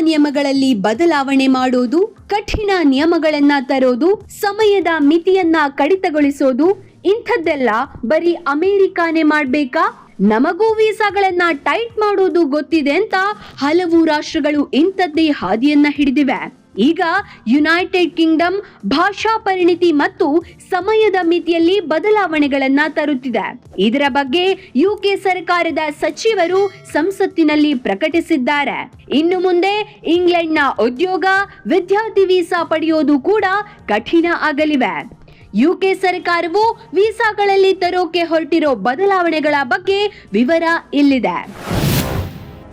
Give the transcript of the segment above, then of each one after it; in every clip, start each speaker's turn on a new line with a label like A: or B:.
A: ನಿಯಮಗಳಲ್ಲಿ ಬದಲಾವಣೆ ಮಾಡೋದು ಕಠಿಣ ನಿಯಮಗಳನ್ನ ತರೋದು, ಸಮಯದ ಮಿತಿಯನ್ನ ಕಡಿತಗೊಳಿಸೋದು, ಇಂಥದ್ದೆಲ್ಲ ಬರೀ ಅಮೆರಿಕಾನೇ ಮಾಡ್ಬೇಕಾ? ನಮಗೂ ವೀಸಾಗಳನ್ನ ಟೈಟ್ ಮಾಡೋದು ಗೊತ್ತಿದೆ ಅಂತ ಹಲವು ರಾಷ್ಟ್ರಗಳು ಇಂಥದ್ದೇ ಹಾದಿಯನ್ನ ಹಿಡಿದಿವೆ. ಈಗ ಯುನೈಟೆಡ್ ಕಿಂಗ್ಡಮ್ ಭಾಷಾ ಪರಿಣಿತಿ ಮತ್ತು ಸಮಯದ ಮಿತಿಯಲ್ಲಿ ಬದಲಾವಣೆಗಳನ್ನು ತರುತ್ತಿದೆ. ಇದರ ಬಗ್ಗೆ ಯುಕೆ ಸರ್ಕಾರದ ಸಚಿವರು ಸಂಸತ್ತಿನಲ್ಲಿ ಪ್ರಕಟಿಸಿದ್ದಾರೆ. ಇನ್ನು ಮುಂದೆ ಇಂಗ್ಲೆಂಡ್ನ ಉದ್ಯೋಗ, ವಿದ್ಯಾರ್ಥಿ ವೀಸಾ ಪಡೆಯೋದು ಕೂಡ ಕಠಿಣ ಆಗಲಿವೆ. ಯುಕೆ ಸರ್ಕಾರವು ವೀಸಾಗಳಲ್ಲಿ ತರೋಕೆ ಹೊರಟಿರೋ ಬದಲಾವಣೆಗಳ ಬಗ್ಗೆ ವಿವರ ಇಲ್ಲಿದೆ.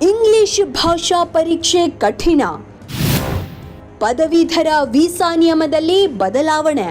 A: ಇಂಗ್ಲಿಷ್ ಭಾಷಾ ಪರೀಕ್ಷೆ ಕಠಿಣ. ಪದವೀಧರ ವೀಸಾ ನಿಯಮದಲ್ಲಿ ಬದಲಾವಣೆ.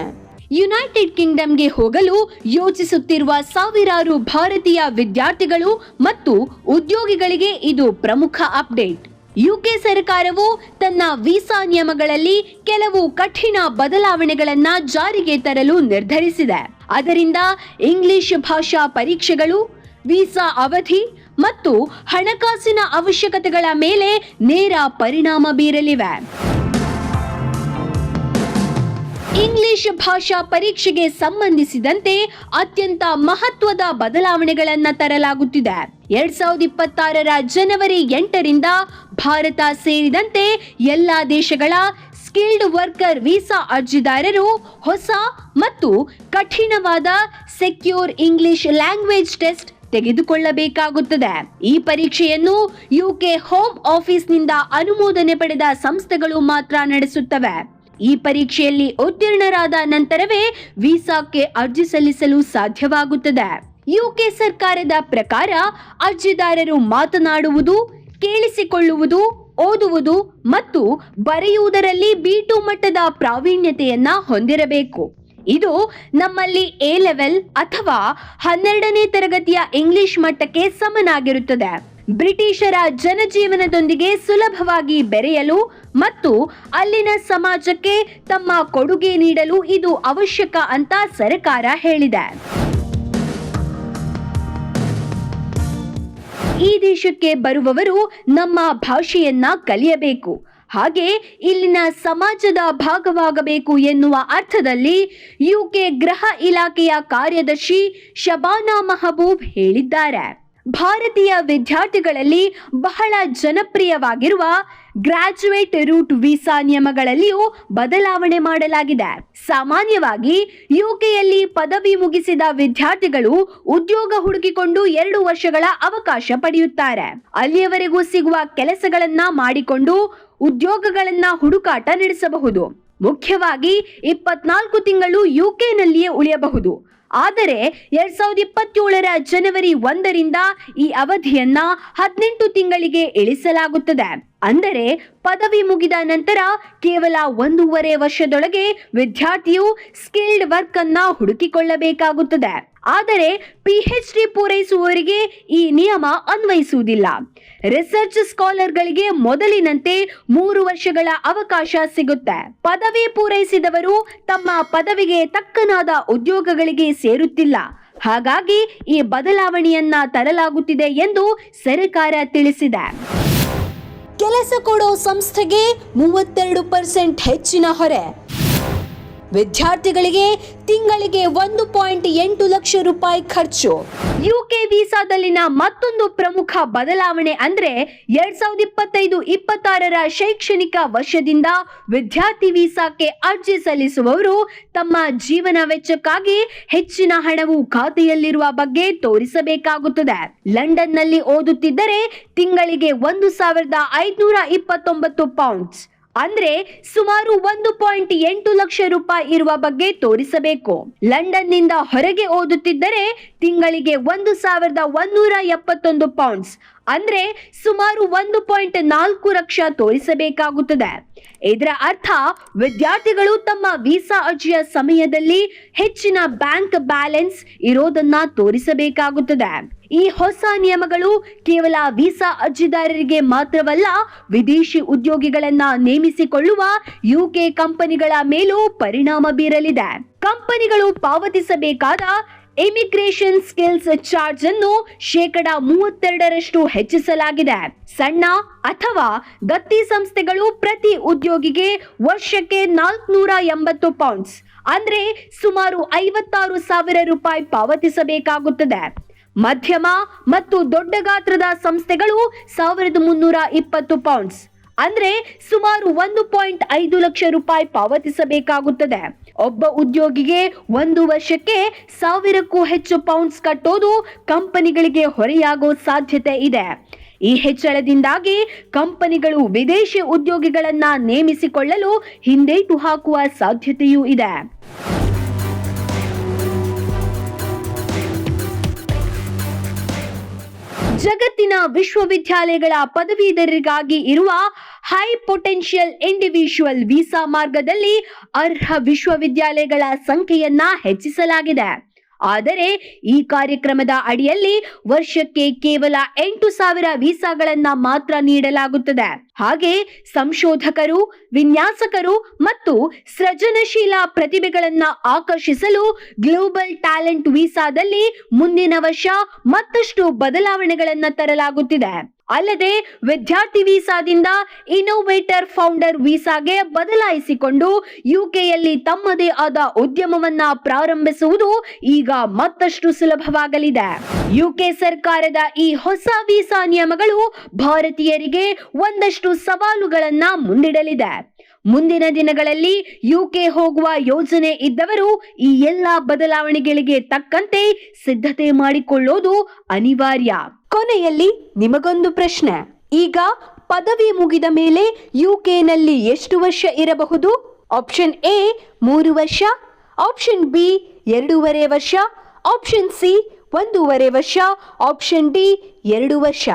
A: ಯುನೈಟೆಡ್ ಕಿಂಗ್ಡಮ್ಗೆ ಹೋಗಲು ಯೋಚಿಸುತ್ತಿರುವ ಸಾವಿರಾರು ಭಾರತೀಯ ವಿದ್ಯಾರ್ಥಿಗಳು ಮತ್ತು ಉದ್ಯೋಗಿಗಳಿಗೆ ಇದು ಪ್ರಮುಖ ಅಪ್ಡೇಟ್. ಯುಕೆ ಸರ್ಕಾರವು ತನ್ನ ವೀಸಾ ನಿಯಮಗಳಲ್ಲಿ ಕೆಲವು ಕಠಿಣ ಬದಲಾವಣೆಗಳನ್ನ ಜಾರಿಗೆ ತರಲು ನಿರ್ಧರಿಸಿದೆ. ಅದರಿಂದ ಇಂಗ್ಲಿಷ್ ಭಾಷಾ ಪರೀಕ್ಷೆಗಳು, ವೀಸಾ ಅವಧಿ ಮತ್ತು ಹಣಕಾಸಿನ ಅವಶ್ಯಕತೆಗಳ ಮೇಲೆ ನೇರ ಪರಿಣಾಮ ಬೀರಲಿವೆ. ಇಂಗ್ಲಿಷ್ ಭಾಷಾ ಪರೀಕ್ಷೆಗೆ ಸಂಬಂಧಿಸಿದಂತೆ ಅತ್ಯಂತ ಮಹತ್ವದ ಬದಲಾವಣೆಗಳನ್ನು ತರಲಾಗುತ್ತಿದೆ. ಎರಡ್ ಸಾವಿರದ ಇಪ್ಪತ್ತಾರರ ಜನವರಿ ಎಂಟರಿಂದ ಭಾರತ ಸೇರಿದಂತೆ ಎಲ್ಲಾ ದೇಶಗಳ ಸ್ಕಿಲ್ಡ್ ವರ್ಕರ್ ವೀಸಾ ಅರ್ಜಿದಾರರು ಹೊಸ ಮತ್ತು ಕಠಿಣವಾದ ಸೆಕ್ಯೂರ್ ಇಂಗ್ಲಿಷ್ ಲ್ಯಾಂಗ್ವೇಜ್ ಟೆಸ್ಟ್ ತೆಗೆದುಕೊಳ್ಳಬೇಕಾಗುತ್ತದೆ. ಈ ಪರೀಕ್ಷೆಯನ್ನು ಯುಕೆ ಹೋಮ್ ಆಫೀಸ್ನಿಂದ ಅನುಮೋದನೆ ಪಡೆದ ಸಂಸ್ಥೆಗಳು ಮಾತ್ರ ನಡೆಸುತ್ತವೆ. ಈ ಪರೀಕ್ಷೆಯಲ್ಲಿ ಉತ್ತೀರ್ಣರಾದ ನಂತರವೇ ವೀಸಾಕ್ಕೆ ಅರ್ಜಿ ಸಲ್ಲಿಸಲು ಸಾಧ್ಯವಾಗುತ್ತದೆ. ಯುಕೆ ಸರ್ಕಾರದ ಪ್ರಕಾರ ಅರ್ಜಿದಾರರು ಮಾತನಾಡುವುದು, ಕೇಳಿಸಿಕೊಳ್ಳುವುದು, ಓದುವುದು ಮತ್ತು ಬರೆಯುವುದರಲ್ಲಿ ಬಿ ಟು ಮಟ್ಟದ ಪ್ರಾವೀಣ್ಯತೆಯನ್ನ ಹೊಂದಿರಬೇಕು. ಇದು ನಮ್ಮಲ್ಲಿ ಎ ಲೆವೆಲ್ ಅಥವಾ ಹನ್ನೆರಡನೇ ತರಗತಿಯ ಇಂಗ್ಲಿಷ್ ಮಟ್ಟಕ್ಕೆ ಸಮನಾಗಿರುತ್ತದೆ. ಬ್ರಿಟಿಷರ ಜನಜೀವನದೊಂದಿಗೆ ಸುಲಭವಾಗಿ ಬೆರೆಯಲು ಮತ್ತು ಅಲ್ಲಿನ ಸಮಾಜಕ್ಕೆ ತಮ್ಮ ಕೊಡುಗೆ ನೀಡಲು ಇದು ಅವಶ್ಯಕ ಅಂತ ಸರ್ಕಾರ ಹೇಳಿದೆ. ಈ ದೇಶಕ್ಕೆ ಬರುವವರು ನಮ್ಮ ಭಾಷೆಯನ್ನ ಕಲಿಯಬೇಕು. ಹಾಗೆ ಇಲ್ಲಿನ ಸಮಾಜದ ಭಾಗವಾಗಬೇಕು ಎನ್ನುವ ಅರ್ಥದಲ್ಲಿ ಯುಕೆ ಗೃಹ ಇಲಾಖೆಯ ಕಾರ್ಯದರ್ಶಿ ಶಬಾನಾ ಮಹಬೂಬ್ ಹೇಳಿದ್ದಾರೆ. ಭಾರತೀಯ ವಿದ್ಯಾರ್ಥಿಗಳಲ್ಲಿ ಬಹಳ ಜನಪ್ರಿಯವಾಗಿರುವ ಗ್ರಾಜುಯೇಟ್ ರೂಟ್ ವೀಸಾ ನಿಯಮಗಳಲ್ಲಿಯೂ ಬದಲಾವಣೆ ಮಾಡಲಾಗಿದೆ. ಸಾಮಾನ್ಯವಾಗಿ ಯುಕೆಯಲ್ಲಿ ಪದವಿ ಮುಗಿಸಿದ ವಿದ್ಯಾರ್ಥಿಗಳು ಉದ್ಯೋಗ ಹುಡುಕಿಕೊಂಡು ಎರಡು ವರ್ಷಗಳ ಅವಕಾಶ ಪಡೆಯುತ್ತಾರೆ. ಅಲ್ಲಿಯವರೆಗೂ ಸಿಗುವ ಕೆಲಸಗಳನ್ನ ಮಾಡಿಕೊಂಡು ಉದ್ಯೋಗಗಳನ್ನ ಹುಡುಕಾಟ ನಡೆಸಬಹುದು. ಮುಖ್ಯವಾಗಿ ಇಪ್ಪತ್ನಾಲ್ಕು ತಿಂಗಳು ಯುಕೆನಲ್ಲಿಯೇ ಉಳಿಯಬಹುದು. ಆದರೆ ಎರಡ್ ಸಾವಿರದ ಇಪ್ಪತ್ತೇಳರ ಜನವರಿ ಒಂದರಿಂದ ಈ ಅವಧಿಯನ್ನ ಹದಿನೆಂಟು ತಿಂಗಳಿಗೆ ಇಳಿಸಲಾಗುತ್ತದೆ. ಅಂದರೆ ಪದವಿ ಮುಗಿದ ನಂತರ ಕೇವಲ ಒಂದೂವರೆ ವರ್ಷದೊಳಗೆ ವಿದ್ಯಾರ್ಥಿಯು ಸ್ಕಿಲ್ಡ್ ವರ್ಕ್ ಅನ್ನ ಹುಡುಕಿಕೊಳ್ಳಬೇಕಾಗುತ್ತದೆ. ಆದರೆ ಪಿಎಚ್ ಡಿ ಪೂರೈಸುವವರಿಗೆ ಈ ನಿಯಮ ಅನ್ವಯಿಸುವುದಿಲ್ಲ. ರಿಸರ್ಚ್ ಸ್ಕಾಲರ್ಗಳಿಗೆ ಮೊದಲಿನಂತೆ ಮೂರು ವರ್ಷಗಳ ಅವಕಾಶ ಸಿಗುತ್ತೆ. ಪದವಿ ಪೂರೈಸಿದವರು ತಮ್ಮ ಪದವಿಗೆ ತಕ್ಕನಾದ ಉದ್ಯೋಗಗಳಿಗೆ ಸೇರುತ್ತಿಲ್ಲ. ಹಾಗಾಗಿ ಈ ಬದಲಾವಣೆಯನ್ನ ತರಲಾಗುತ್ತಿದೆ ಎಂದು ಸರ್ಕಾರ ತಿಳಿಸಿದೆ. ಕೆಲಸ ಕೊಡೋ ಸಂಸ್ಥೆಗೆ ಮೂವತ್ತೆರಡು ಪರ್ಸೆಂಟ್ ಹೆಚ್ಚಿನ ಹೊರೆ. ವಿದ್ಯಾರ್ಥಿಗಳಿಗೆ ತಿಂಗಳಿಗೆ ಒಂದು ಪಾಯಿಂಟ್ ಎಂಟು ಲಕ್ಷ ರೂಪಾಯಿ ಖರ್ಚು. ಯುಕೆ ವೀಸಾದಲ್ಲಿನ ಮತ್ತೊಂದು ಪ್ರಮುಖ ಬದಲಾವಣೆ ಅಂದ್ರೆ ಎರಡ್ ಸಾವಿರದ ಇಪ್ಪತ್ತೈದು, ಇಪ್ಪತ್ತಾರರ ಶೈಕ್ಷಣಿಕ ವರ್ಷದಿಂದ ವಿದ್ಯಾರ್ಥಿ ವೀಸಾಕ್ಕೆ ಅರ್ಜಿ ಸಲ್ಲಿಸುವವರು ತಮ್ಮ ಜೀವನ ವೆಚ್ಚಕ್ಕಾಗಿ ಹೆಚ್ಚಿನ ಹಣವು ಖಾತೆಯಲ್ಲಿರುವ ಬಗ್ಗೆ ತೋರಿಸಬೇಕಾಗುತ್ತದೆ. ಲಂಡನ್ನಲ್ಲಿ ಓದುತ್ತಿದ್ದರೆ ತಿಂಗಳಿಗೆ ಒಂದು ಸಾವಿರದ ಐದುನೂರ ಇಪ್ಪತ್ತೊಂಬತ್ತು ಪೌಂಡ್ಸ್ ಅಂದ್ರೆ ಸುಮಾರು ಒಂದು ಪಾಯಿಂಟ್ ಎಂಟು ಲಕ್ಷ ರೂಪಾಯಿ ಇರುವ ಬಗ್ಗೆ ತೋರಿಸಬೇಕು. ಲಂಡನ್ನಿಂದ ಹೊರಗೆ ಓದುತ್ತಿದ್ದರೆ ತಿಂಗಳಿಗೆ ಒಂದು ಸಾವಿರದ ಒಂದೂರ ಎಪ್ಪತ್ತೊಂದು ಪೌಂಡ್ಸ್ ಅಂದ್ರೆ ಸುಮಾರು ಒಂದು ಪಾಯಿಂಟ್ ನಾಲ್ಕು ಲಕ್ಷ ತೋರಿಸಬೇಕಾಗುತ್ತದೆ. ಇದರ ಅರ್ಥ, ವಿದ್ಯಾರ್ಥಿಗಳು ತಮ್ಮ ವೀಸಾ ಅರ್ಜಿಯ ಸಮಯದಲ್ಲಿ ಹೆಚ್ಚಿನ ಬ್ಯಾಂಕ್ ಬ್ಯಾಲೆನ್ಸ್ ಇರೋದನ್ನ ತೋರಿಸಬೇಕಾಗುತ್ತದೆ. ಈ ಹೊಸ ನಿಯಮಗಳು ಕೇವಲ ವೀಸಾ ಅರ್ಜಿದಾರರಿಗೆ ಮಾತ್ರವಲ್ಲ, ವಿದೇಶಿ ಉದ್ಯೋಗಿಗಳನ್ನ ನೇಮಿಸಿಕೊಳ್ಳುವ ಯುಕೆ ಕಂಪನಿಗಳ ಮೇಲೂ ಪರಿಣಾಮ ಬೀರಲಿದೆ. ಕಂಪನಿಗಳು ಪಾವತಿಸಬೇಕಾದ ಇಮಿಗ್ರೇಷನ್ ಸ್ಕಿಲ್ಸ್ ಚಾರ್ಜ್ ಅನ್ನು ಶೇಕಡ ಮೂವತ್ತೆರಡರಷ್ಟು ಹೆಚ್ಚಿಸಲಾಗಿದೆ. ಸಣ್ಣ ಅಥವಾ ದತ್ತಿ ಸಂಸ್ಥೆಗಳು ಪ್ರತಿ ಉದ್ಯೋಗಿಗೆ ವರ್ಷಕ್ಕೆ ನಾಲ್ಕುನೂರ ಎಂಬತ್ತು ಪೌಂಡ್ಸ್ ಅಂದ್ರೆ ಸುಮಾರು ಐವತ್ತಾರು ಸಾವಿರ ರೂಪಾಯಿ ಪಾವತಿಸಬೇಕಾಗುತ್ತದೆ. ಮಧ್ಯಮ ಮತ್ತು ದೊಡ್ಡ ಗಾತ್ರದ ಸಂಸ್ಥೆಗಳು ಸಾವಿರದ ಮುನ್ನೂರ ಇಪ್ಪತ್ತು ಪೌಂಡ್ಸ್ ಅಂದ್ರೆ ಸುಮಾರು ಒಂದು ಪಾಯಿಂಟ್ ಐದು ಲಕ್ಷ ರೂಪಾಯಿ ಪಾವತಿಸಬೇಕಾಗುತ್ತದೆ. ಒಬ್ಬ ಉದ್ಯೋಗಿಗೆ ಒಂದು ವರ್ಷಕ್ಕೆ ಸಾವಿರಕ್ಕೂ ಹೆಚ್ಚು ಪೌಂಡ್ಸ್ ಕಟ್ಟೋದು ಕಂಪನಿಗಳಿಗೆ ಹೊರೆಯಾಗೋ ಸಾಧ್ಯತೆ ಇದೆ. ಈ ಹೆಚ್ಚಳದಿಂದಾಗಿ ಕಂಪನಿಗಳು ವಿದೇಶಿ ಉದ್ಯೋಗಿಗಳನ್ನ ನೇಮಿಸಿಕೊಳ್ಳಲು ಹಿಂದೇಟು ಹಾಕುವ ಸಾಧ್ಯತೆಯೂ ಇದೆ. ಜಗತ್ತಿನ ವಿಶ್ವವಿದ್ಯಾಲಯಗಳ ಪದವೀಧರರಿಗಾಗಿ ಇರುವ ಹೈ ಪೊಟೆನ್ಷಿಯಲ್ ಇಂಡಿವಿಜುವಲ್ ವೀಸಾ ಮಾರ್ಗದಲ್ಲಿ ಅರ್ಹ ವಿಶ್ವವಿದ್ಯಾಲಯಗಳ ಸಂಖ್ಯೆಯನ್ನ ಹೆಚ್ಚಿಸಲಾಗಿದೆ. ಆದರೆ ಈ ಕಾರ್ಯಕ್ರಮದ ಅಡಿಯಲ್ಲಿ ವರ್ಷಕ್ಕೆ ಕೇವಲ ಎಂಟು ಸಾವಿರ ವೀಸಾಗಳನ್ನ ಮಾತ್ರ ನೀಡಲಾಗುತ್ತದೆ. ಹಾಗೆ ಸಂಶೋಧಕರು, ವಿನ್ಯಾಸಕರು ಮತ್ತು ಸೃಜನಶೀಲ ಪ್ರತಿಭೆಗಳನ್ನ ಆಕರ್ಷಿಸಲು ಗ್ಲೋಬಲ್ ಟ್ಯಾಲೆಂಟ್ ವೀಸಾದಲ್ಲಿ ಮುಂದಿನ ವರ್ಷ ಮತ್ತಷ್ಟು ಬದಲಾವಣೆಗಳನ್ನ ತರಲಾಗುತ್ತಿದೆ. ಅಲ್ಲದೆ ವಿದ್ಯಾರ್ಥಿ ವೀಸಾದಿಂದ ಇನೋವೇಟರ್ ಫೌಂಡರ್ ವೀಸಾಗೆ ಬದಲಾಯಿಸಿಕೊಂಡು ಯುಕೆಯಲ್ಲಿ ತಮ್ಮದೇ ಆದ ಉದ್ಯಮವನ್ನ ಪ್ರಾರಂಭಿಸುವುದು ಈಗ ಮತ್ತಷ್ಟು ಸುಲಭವಾಗಲಿದೆ. ಯುಕೆ ಸರ್ಕಾರದ ಈ ಹೊಸ ವೀಸಾ ನಿಯಮಗಳು ಭಾರತೀಯರಿಗೆ ಒಂದಷ್ಟು ಸವಾಲುಗಳನ್ನ ಮುಂದಿಡಲಿದೆ. ಮುಂದಿನ ದಿನಗಳಲ್ಲಿ ಯುಕೆ ಹೋಗುವ ಯೋಜನೆ ಇದ್ದವರು ಈ ಎಲ್ಲ ಬದಲಾವಣೆಗಳಿಗೆ ತಕ್ಕಂತೆ ಸಿದ್ಧತೆ ಮಾಡಿಕೊಳ್ಳೋದು ಅನಿವಾರ್ಯ. ಕೊನೆಯಲ್ಲಿ ನಿಮಗೊಂದು ಪ್ರಶ್ನೆ. ಈಗ ಪದವಿ ಮುಗಿದ ಮೇಲೆ ಯುಕೆನಲ್ಲಿ ಎಷ್ಟು ವರ್ಷ ಇರಬಹುದು? ಆಪ್ಷನ್ ಎ ಮೂರು ವರ್ಷ. ಆಪ್ಷನ್ ಬಿ ಎರಡೂವರೆ ವರ್ಷ. ಆಪ್ಷನ್ ಸಿ ಒಂದೂವರೆ ವರ್ಷ. ಆಪ್ಷನ್ ಡಿ ಎರಡು ವರ್ಷ.